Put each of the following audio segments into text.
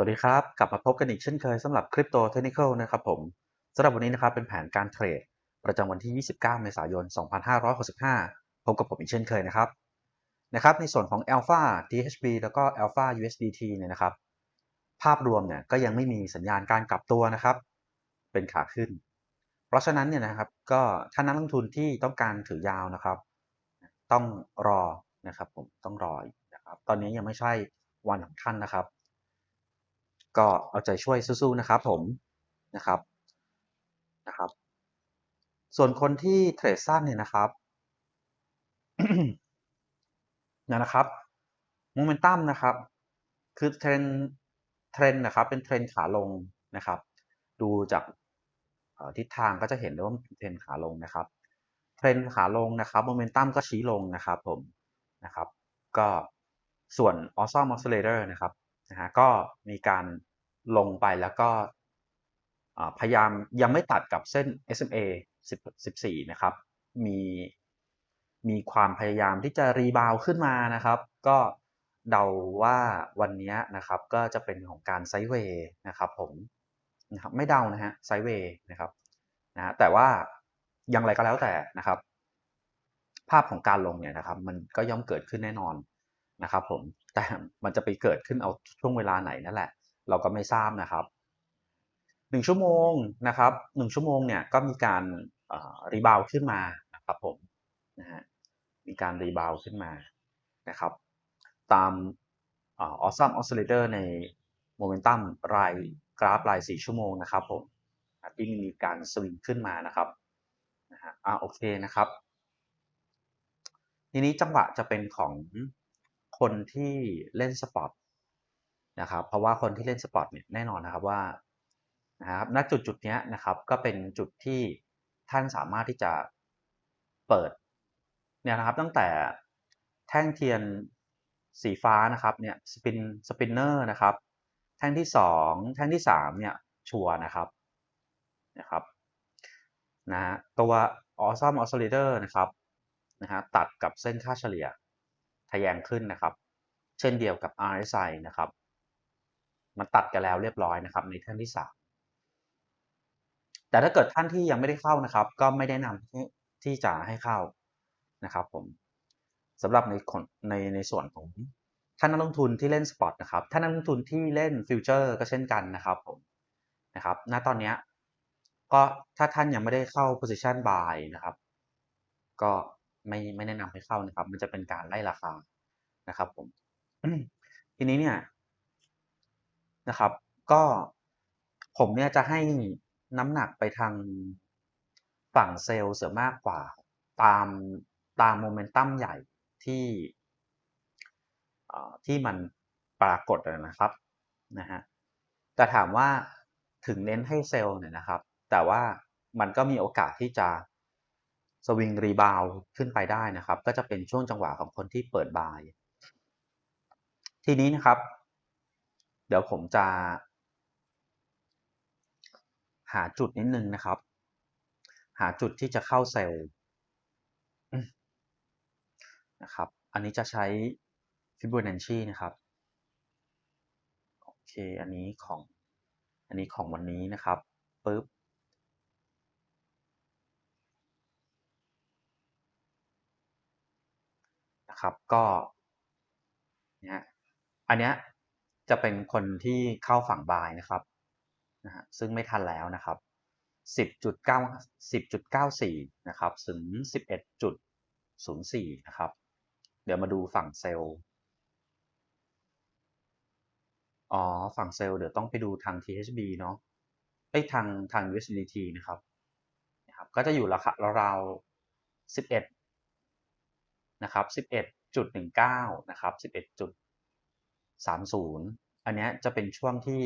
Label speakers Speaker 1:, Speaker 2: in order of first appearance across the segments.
Speaker 1: วัสดีครับ กลับมาพบกันอีกเช่นเคยสำหรับ Crypto Technical นะครับผมสำหรับวันนี้นะครับเป็นแผนการเทรด ประจำวันที่ 29 เมษายน 2565 พบกับผมอีกเช่นเคยนะครับนะครับ ในส่วนของ Alpha THB แล้วก็ Alpha USDT เนี่ยนะครับ ภาพรวมเนี่ยก็ยังไม่มีสัญญาณการกลับตัวนะครับ เป็นขาขึ้น เพราะฉะนั้นเนี่ยนะครับก็ถ้านักลงทุนที่ต้องการถือยาวนะครับ ต้องรอนะครับผมต้องรอนะครับ ตอนนี้ยังไม่ใช่วันของท่านนะครับ ก็เอาใจช่วยสู้ๆนะครับผมนะครับนะครับ ส่วนคนที่เทรดสั้นเนี่ยนะครับนะครับโมเมนตัมนะครับ คือเทรนเทรนนะครับ เป็นเทรนขาลงนะครับ ดูจากทิศทางก็จะเห็นได้ว่าเป็นเทรนขาลงนะครับ เทรนขาลงนะครับโมเมนตัมก็ชี้ลงนะครับผมนะครับ ก็ส่วน Awesome Oscillator นะครับ นะฮะก็มีการลงไปแล้วก็พยายามยังไม่ตัดกับเส้น SMA 14 นะครับ มีมีความพยายามที่จะรีบาวขึ้นมานะครับ ก็เดาว่าวันนี้นะครับก็จะเป็นของการไซเวย์นะครับผมนะครับไม่เดานะฮะไซเวย์นะครับนะแต่ว่าอย่างไรก็แล้วแต่นะครับ ภาพของการลงเนี่ยนะครับ มันก็ย่อมเกิดขึ้นแน่นอนนะครับผม แต่มันจะไปเกิดขึ้นเอาช่วงเวลาไหนนั่นแหละ เราก็ไม่ทราบนะครับหนึ่งชั่วโมงนะครับหนึ่งชั่วโมงเนี่ยก็มีการรีบาวขึ้นมานะครับผมนะฮะมีการรีบาวขึ้นมานะครับตามออซัมออสซิเลเตอร์ในโมเมนตัมรายกราฟราย 4 ชั่วโมงนะครับผมที่มีการสวิงขึ้นมานะครับนะฮะอ่าโอเคนะครับ ทีนี้จังหวะจะเป็นของ คนที่เล่นสปอร์ตนะครับเพราะว่าคนที่เล่นสปอร์ตเนี่ยแน่นอนนะครับว่านะครับณจุดจุดนี้นะครับก็เป็นจุดที่ท่านสามารถที่จะเปิดเนี่ยนะครับตั้งแต่แท่งเทียนสีฟ้านะครับเนี่ยสปินสปินเนอร์นะครับแท่งที่ 2 แท่งที่3เนี่ยชัวนะครับนะครับนะตัว Awesome Oscillator นะครับนะฮะตัดกับเส้นค่าเฉลี่ย ทะแยงขึ้นนะครับ เช่นเดียวกับ RSI นะครับ มันตัดกันแล้วเรียบร้อยนะครับ ในแท่งที่3แต่ถ้าเกิดท่านที่ยังไม่ได้เข้านะครับ ก็ไม่แนะนำที่จะให้เข้านะครับผมสำหรับในในในส่วนของท่านนักลงทุนที่เล่นสปอตนะครับท่านนักลงทุนที่เล่นฟิวเจอร์ก็เช่นกันนะครับผมนะครับ ณ ตอนนี้ก็ถ้าท่านยังไม่ได้เข้า position buy นะครับ ก็ ไม่ไม่แนะนำให้เข้านะครับ มันจะเป็นการไล่ราคานะครับ ผมทีนี้เนี่ยนะครับ ก็ผมเนี่ยจะให้น้ำหนักไปทางฝั่งเซลล์เสียมากกว่าตามตามโมเมนตัมใหญ่ที่ที่มันปรากฏนะครับนะฮะแต่ถามว่าถึงเน้นให้เซลล์เนี่ยนะครับ แต่ว่ามันก็มีโอกาสที่จะ สวิงรีบาวขึ้นไปได้นะครับ ก็จะเป็นช่วงจังหวะของคนที่เปิดบาย ทีนี้นะครับ เดี๋ยวผมจะ หาจุดนิดนึงนะครับ หาจุดที่จะเข้าเซลล์นะครับ อันนี้จะใช้ Fibonacci นะครับ โอเค อันนี้ของ อันนี้ของวันนี้นะครับปึ๊บ นะครับก็เนี่ยอันเนี้ยจะเป็นคนที่เข้าฝั่งบายนะครับนะฮะซึ่งไม่ทันแล้วนะครับ 10.9 10.94 นะครับถึง 11.04 นะครับ เดี๋ยวมาดูฝั่งเซลล์ อ๋อ ฝั่งเซลล์เดี๋ยวต้องไปดูทาง THB เนาะไอ้ทางทาง USDT นะครับนะครับ ก็จะอยู่ราคาราวๆ11 นะครับ 11.19 นะครับ 11.30 อันนี้จะเป็นช่วงที่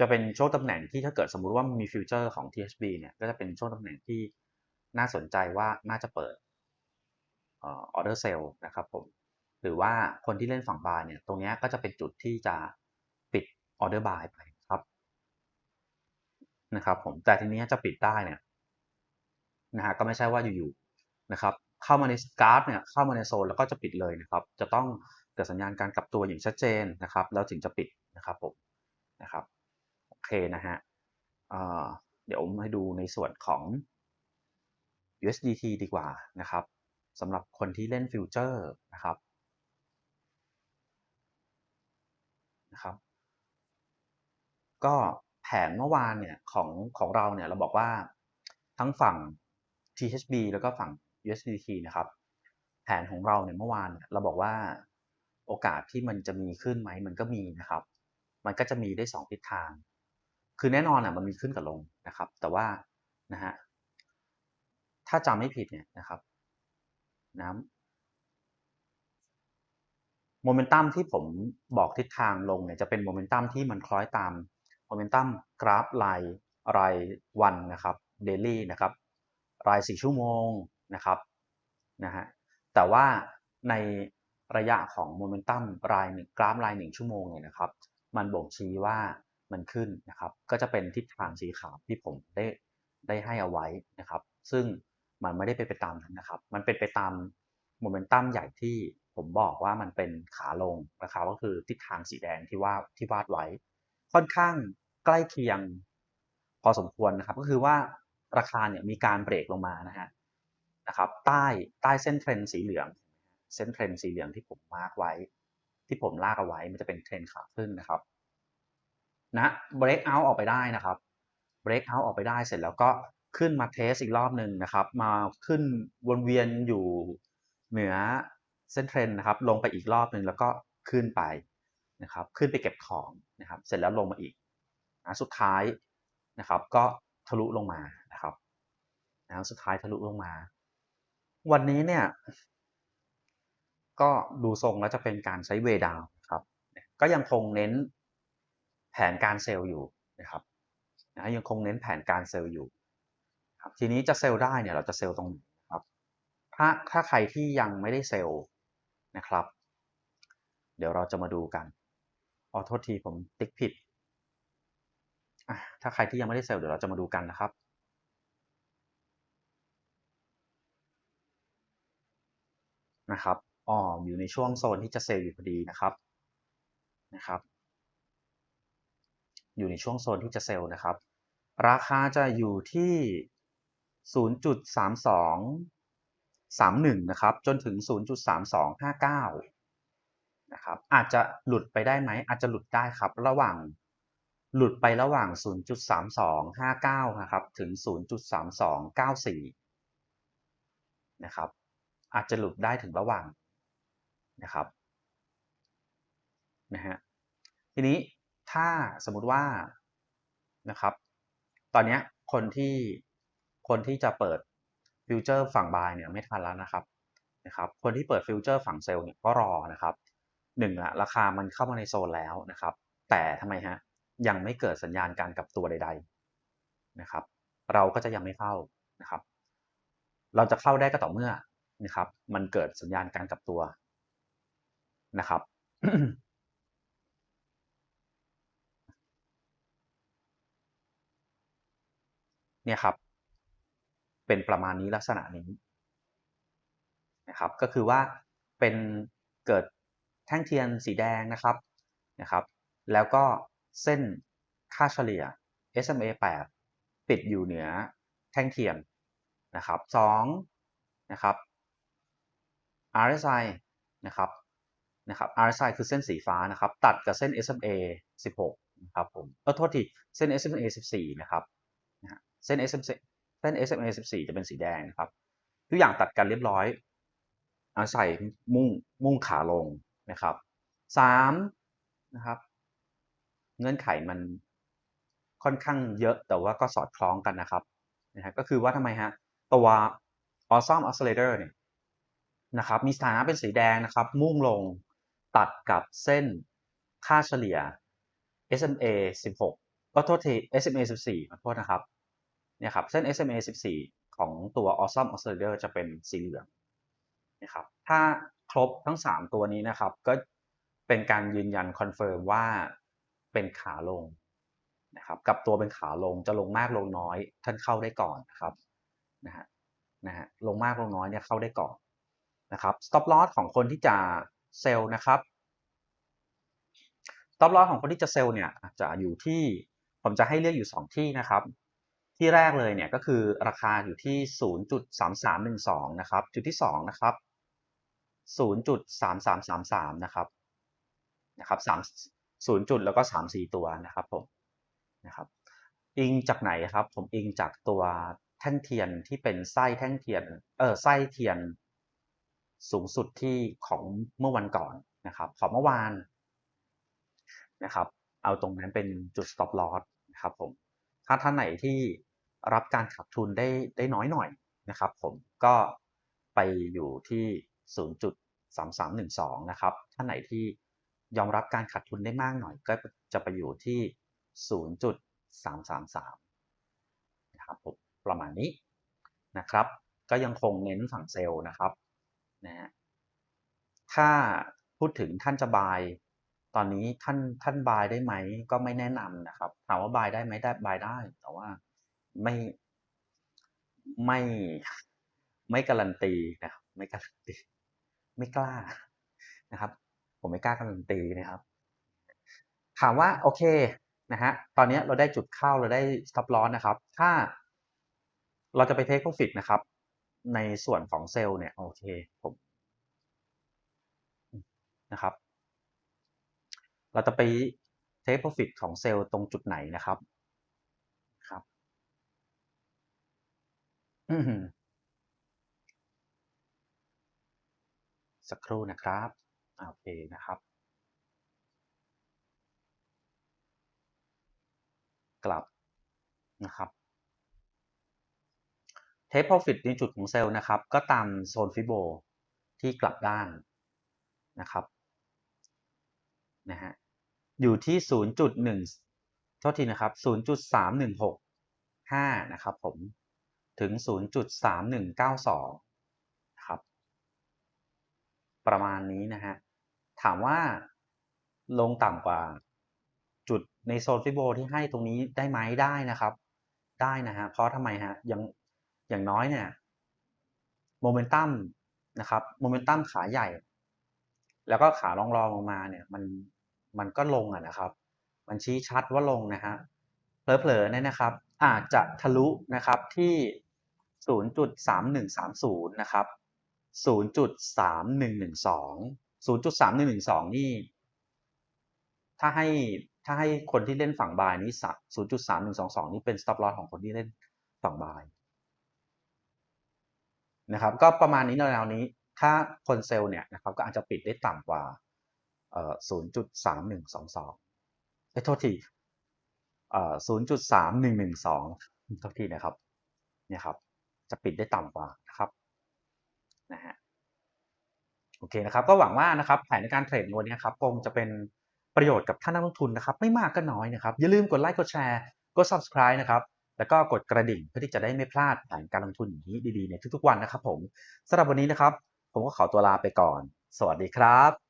Speaker 1: จะเป็นช่วงตำแหน่งที่ถ้าเกิดสมมุติว่ามีฟิวเจอร์ของ THB เนี่ย ก็จะเป็นช่วงตำแหน่งที่น่าสนใจว่าน่าจะเปิดออเดอร์เซลล์นะครับผม หรือว่าคนที่เล่นฝั่งบายเนี่ย ตรงนี้ก็จะเป็นจุดที่จะปิดออเดอร์บายไปครับนะครับผม แต่ทีนี้จะปิดได้เนี่ยนะฮะก็ไม่ใช่ว่าอยู่ๆนะครับ เข้ามาในกร์ดเนี่ยเข้ามาในโซนแล้วก็จะปิดเลยนะครับ จะต้องเกิดสัญญาณการกลับตัวอย่างชัดเจนนะครับ แล้วถึงจะปิดนะครับผมนะครับโอเคนะฮะเดี๋ยวผมาดูในส่วนของ USDT ดีกว่านะครับสำหรับคนที่เล่นฟิวเจอร์นะครับนะครับ ก็แผนเมื่อวานเนี่ยของของเราเนี่ยเราบอกว่าทั้งฝั่ง THB แล้วก็ฝั่ง USDT นะครับ แผนของเราเนี่ยเมื่อวานเราบอกว่าโอกาสที่มันจะมีขึ้นไหมมันก็มีนะครับ มันก็จะมีได้ 2 ทิศทาง คือแน่นอนอะมันมีขึ้นกับลงนะครับ แต่ว่านะฮะถ้าจำไม่ผิดเนี่ยนะครับนะโมเมนตัมที่ผมบอกทิศทางลงเนี่ยจะเป็นโมเมนตัมที่มันคล้อยตามโมเมนตัมกราฟรายรายวันนะครับเดลี่นะครับราย4ชั่วโมง นะครับนะฮะแต่ว่าในระยะของโมเมนตัมรายหนึ่งกราฟราย1ชั่วโมงเนี่ยนะครับ มันบ่งชี้ว่ามันขึ้นนะครับ ก็จะเป็นทิศทางสีขาวที่ผมได้ได้ให้เอาไว้นะครับ ซึ่งมันไม่ได้เป็นไปตามนั้นนะครับ มันเป็นไปตามโมเมนตัมใหญ่ที่ผมบอกว่ามันเป็นขาลงนะครับก็คือทิศทางสีแดงที่ว่าที่วาดไว้ ค่อนข้างใกล้เคียงพอสมควรนะครับ ก็คือว่าราคาเนี่ยมีการเบรกลงมานะฮะ นะครับใต้ใต้เส้นเทรนสีเหลือง เส้นเทรนสีเหลืองที่ผมมาร์กไว้ ที่ผมลากเอาไว้มันจะเป็นเทรนขาขึ้นนะครับนะเบรกเอาท์ออกไปได้นะครับเบรกเอาท์ออกไปได้เสร็จแล้วก็ขึ้นมาเทสอีกรอบหนึ่งนะครับ มาขึ้นวนเวียนอยู่เหนือเส้นเทรนนะครับ ลงไปอีกรอบหนึ่งแล้วก็ขึ้นไปนะครับ ขึ้นไปเก็บของนะครับ เสร็จแล้วลงมาอีกนะสุดท้ายนะครับ ก็ทะลุลงมานะครับนะสุดท้ายทะลุลงมา วันนี้เนี่ย ก็ดูทรงแล้วจะเป็นการใช้เวดาวครับ ก็ยังคงเน้นแผนการเซลล์อยู่นะครับนะยังคงเน้นแผนการเซลล์อยู่ครับทีนี้จะเซลล์ได้เนี่ยเราจะเซลล์ตรงไหนครับ ถ้าถ้าใครที่ยังไม่ได้เซลล์นะครับ เดี๋ยวเราจะมาดูกันขอโทษทีผมติ๊กผิดถ้าใครที่ยังไม่ได้เซลล์เดี๋ยวเราจะมาดูกันนะครับ นะครับอ๋ออยู่ในช่วงโซนที่จะเซลล์อยู่พอดีนะครับนะครับ อยู่ในช่วงโซนที่จะเซลล์นะครับ ราคาจะอยู่ที่ 0.3231 นะครับ จนถึง 0.3259 นะครับ อาจจะหลุดไปได้ไหม อาจจะหลุดได้ครับ ระหว่างหลุดไประหว่าง 0.3259 นะครับ ถึง 0.3294 นะครับ อาจจะหลุดได้ถึงระหว่างนะครับนะฮะทีนี้ถ้าสมมุติว่านะครับ ตอนนี้คนที่คนที่จะเปิดฟิวเจอร์ฝั่งบายเนี่ยไม่ทันแล้วนะครับนะครับ คนที่เปิดฟิวเจอร์ฝั่งเซลล์เนี่ยก็รอนะครับหนึ่งอะราคามันเข้ามาในโซนแล้วนะครับ แต่ทำไมฮะยังไม่เกิดสัญญาณการกลับตัวใด ๆนะครับ เราก็จะยังไม่เข้านะครับ เราจะเข้าได้ก็ต่อเมื่อ นะครับ มันเกิดสัญญาณการกลับตัวนะครับ เนี่ยครับ เป็นประมาณนี้ลักษณะนี้นะครับ ก็คือว่าเป็นเกิดแท่งเทียนสีแดงนะครับนะครับ แล้วก็เส้นค่าเฉลี่ย SMA 8 ติดอยู่เหนือแท่งเทียนนะครับ2นะครับ RSI นะครับนะครับ RSI คือเส้นสีฟ้านะครับตัดกับเส้น SMA 16นะครับผมเออโทษทีเส้น SMA 14นะครับเส้น SMA เส้น SMA 14 จะเป็นสีแดงนะครับทุกอย่างตัดกันเรียบร้อยอาศัยมุ่งมุ่งขาลงนะครับสามนะครับเงื่อนไขมันค่อนข้างเยอะแต่ว่าก็สอดคล้องกันนะครับนะฮะก็คือว่าทำไมฮะตัว Awesome Oscillator เนี่ย นะครับมีสถานะเป็นสีแดงนะครับมุ่งลงตัดกับเส้นค่าเฉลี่ย SMA 16ก็โทษที SMA 14ขอโทษนะครับเนี่ยครับเส้น SMA 14 ของตัว Awesome Oscillator จะเป็นสีเหลืองนะครับถ้าครบทั้ง 3 ตัวนี้นะครับ ก็เป็นการยืนยันคอนเฟิร์มว่าเป็นขาลงนะครับกับตัวเป็นขาลงจะลงมากลงน้อย ท่านเข้าได้ก่อนนะครับนะฮะนะฮะลงมากลงน้อยเนี่ยเข้าได้ก่อน นะครับ stop loss ของคนที่จะเซลล์นะครับ stop loss ของคนที่จะเซลล์เนี่ยจะอยู่ที่ผมจะให้เลือกอยู่ 2 ที่นะครับ ที่แรกเลยเนี่ยก็คือราคาอยู่ที่ 0.3312 นะครับ จุดที่ 2 นะครับ 0.3333 นะครับนะครับ3 0จุดแล้วก็3 4ตัวนะครับผมนะครับอิงจากไหนครับผมอิงจากตัวแท่งเทียนที่เป็นไส้แท่งเทียนเออไส้เทียน สูงสุดที่ของเมื่อวันก่อนนะครับของเมื่อวานนะครับ เอาตรงนั้นเป็นจุด stop loss นะครับผมถ้าท่านไหนที่รับการขาดทุนได้ได้น้อยหน่อยนะครับผมก็ไปอยู่ที่ 0.3312 นะครับ ท่านไหนที่ยอมรับการขาดทุนได้มากหน่อย ก็จะไปอยู่ที่ 0.333 นะครับผมประมาณนี้นะครับ ก็ยังคงเน้นฝั่งเซลล์นะครับ นะฮะถ้าพูดถึงท่านจะบาย ตอนนี้ท่านท่านบายได้ไหมก็ไม่แนะนำนะครับถามว่าบายได้ไหมได้บายได้ แต่ว่าไม่ไม่ไม่การันตีนะครับไม่การันตี ไม่กล้านะครับ ผมไม่กล้าการันตีนะครับ ถามว่าโอเคนะฮะตอนนี้เราได้จุดเข้าเราได้ stop loss นะครับ ถ้าเราจะไป take profit นะครับ ในส่วนของเซลล์เนี่ยโอเคผมนะครับ เราจะไป take profit ของเซลล์ตรงจุดไหนนะครับครับสักครู่นะครับโอเคนะครับ กลับนะครับ take profit ในจุดของเซลล์นะครับ ก็ตามโซนฟิโบที่กลับด้านนะครับนะฮะอยู่ที่ 0.1เท่าทีนะครับ 0.3165 นะครับผมถึง 0.3192 นะครับ ประมาณนี้นะฮะ ถามว่าลงต่ำกว่าจุดในโซนฟิโบที่ให้ตรงนี้ได้ไหมได้นะครับ ได้นะฮะ เพราะทำไมฮะ ยัง อย่างน้อยเนี่ยโมเมนตัมนะครับโมเมนตัมขาใหญ่ แล้วก็ขาลองรองลงมาเนี่ยมันมันก็ลงอะนะครับ มันชี้ชัดว่าลงนะฮะเผลอๆเนี่ยนะครับ อาจจะทะลุนะครับที่ 0.3130 นะครับ 0.3112 0.3112 นี่ ถ้าให้ถ้าให้คนที่เล่นฝั่งบายนี่0.3122 นี่เป็น stop loss ของคนที่เล่นฝั่งบาย นะครับก็ประมาณนี้แนวนี้ ถ้าคนเซลล์เนี่ยนะครับก็อาจจะปิดได้ต่ำกว่าเอ่อ0.3122เอ้โทษทีเอ่อ0.3112โทษทีนะครับเนี่ยครับจะปิดได้ต่ำกว่านะครับนะฮะโอเคนะครับก็หวังว่านะครับแผนในการเทรดวันนี้ครับคงจะเป็นประโยชน์กับท่านนักลงทุนนะครับ ไม่มากก็น้อยนะครับ อย่าลืมกดไลค์กดแชร์กด subscribe นะครับ แล้วก็กดกระดิ่งเพื่อที่จะได้ไม่พลาดแผนการลงทุนอย่างนี้ดีๆในทุกๆวันนะครับผมสำหรับวันนี้นะครับ ผมก็ขอตัวลาไปก่อน สวัสดีครับ